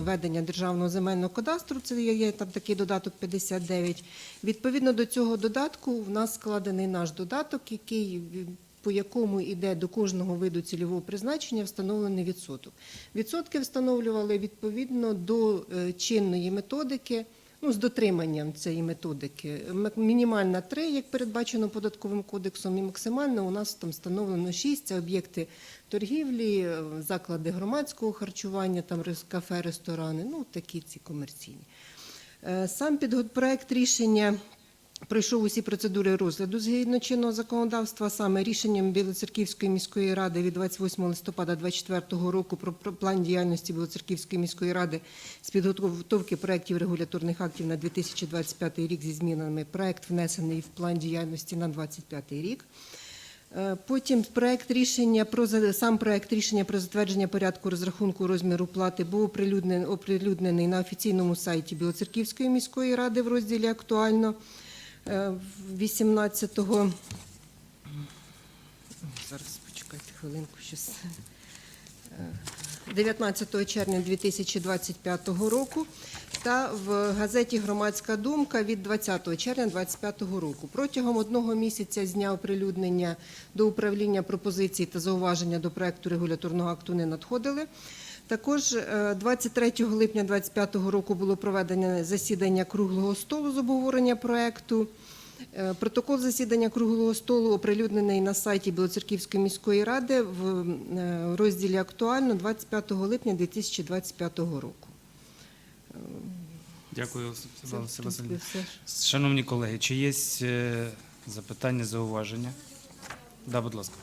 ведення державного земельного кадастру. Це є, там такий додаток 59. Відповідно до цього додатку, в нас складений наш додаток, який по якому йде до кожного виду цільового призначення встановлений відсоток. Відсотки встановлювали відповідно до е, чинної методики. Ну, з дотриманням цієї методики. Мінімальна 3, як передбачено податковим кодексом, і максимально у нас там встановлено 6. Це об'єкти торгівлі, заклади громадського харчування, там кафе, ресторани, ну такі ці комерційні. Е, Сам підгот- проект рішення пройшов усі процедури розгляду згідно чинного законодавства, саме рішенням Білоцерківської міської ради від 28 листопада 2024 року про план діяльності Білоцерківської міської ради з підготовки проєктів регуляторних актів на 2025 рік зі змінами. Проект внесений в план діяльності на 2025 рік. Е, Потім проект рішення про сам проект рішення про затвердження порядку розрахунку розміру плати був оприлюднений, оприлюднений на офіційному сайті Білоцерківської міської ради в розділі Актуально е, 18 зараз почекайте хвилинку. Щас. Е, 19 червня 2025 року та в газеті Громадська думка від 20 червня 2025 року. Протягом одного місяця з дня оприлюднення до управління пропозицій та зауваження до проекту регуляторного акту не надходили. Також е, 23 липня 2025 року було проведення засідання круглого столу з обговорення проекту. Е, Протокол засідання круглого столу оприлюднений на сайті Білоцерківської міської ради в е, розділі Актуально 25 липня 2025 року. Дякую, Василь Шановні колеги, чи є е, запитання, зауваження? Да, будь ласка.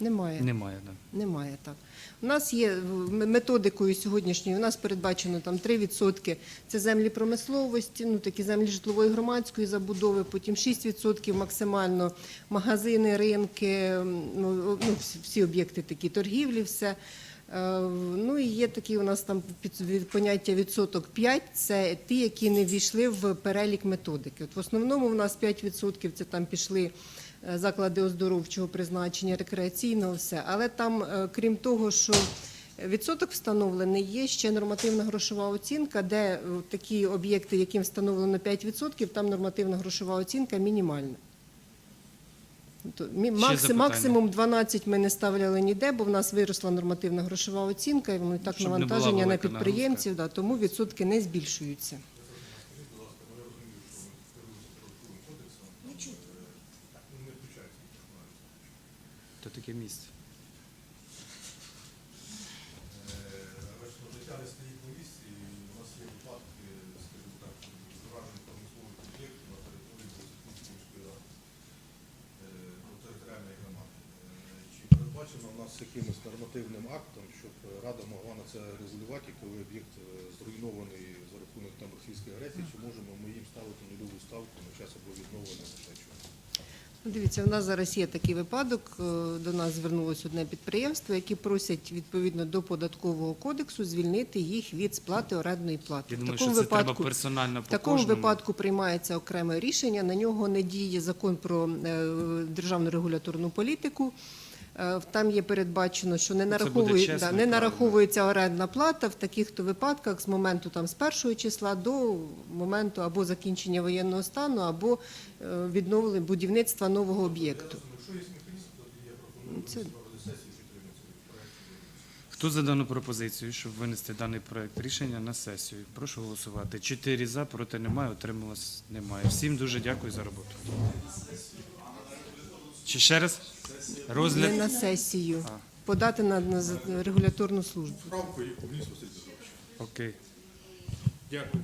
Немає. Немає, да. Немає так. У нас є методикою сьогоднішньою. У нас передбачено там 3% це землі промисловості, ну такі землі житлової громадської забудови. Потім 6% максимально магазини, ринки, ну, ну всі, об'єкти такі торгівлі, все. Е, Ну і є такі у нас там під- поняття відсоток 5, це ті, які не ввійшли в перелік методики. От в основному у нас 5% це там пішли заклади оздоровчого призначення, рекреаційного, все. Але там, е, крім того, що відсоток встановлений, є ще нормативна грошова оцінка, де е, такі об'єкти, яким встановлено 5%, там нормативна грошова оцінка мінімальна. Максим- максимум 12 ми не ставляли ніде, бо в нас виросла нормативна грошова оцінка, і воно і так Щоб навантаження на підприємців, да, тому відсотки не збільшуються. То таке місце. Розпочали стоїть на місці, і у нас є випадки, скажімо так, зражень промислових об'єктів на території Білоцерківської міської ради, е, ну, територіальної громади. Е, Чи передбачено в нас якимось нормативним актом, щоб Рада могла на це регулювати, коли об'єкт е, зруйнований за рахунок там російської агресії, чи можемо ми їм ставити нульову ставку на час або відновлення? Ну, Дивіться, в нас зараз є такий випадок. е, До нас звернулося одне підприємство, які просять відповідно до податкового кодексу звільнити їх від сплати орендної плати. Я В такому що це треба випадку персонально по в такому кожному. випадку приймається окреме рішення. На нього не діє закон про е, державну регуляторну політику. Е, Там є передбачено, що не нараховує, чесно да, не нараховується орендна плата в таких то випадках з моменту там з першого числа до моменту або закінчення воєнного стану, або е, відновлення будівництва нового об'єкту. Це. Хто за дану пропозицію, щоб винести даний проект рішення на сесію? Прошу голосувати. Чотири за, проти немає, утрималось немає. Всім дуже дякую за роботу. Чи ще раз? Не Розгляд? на сесію, А. подати на, на регуляторну службу. Правку Окей. Дякую.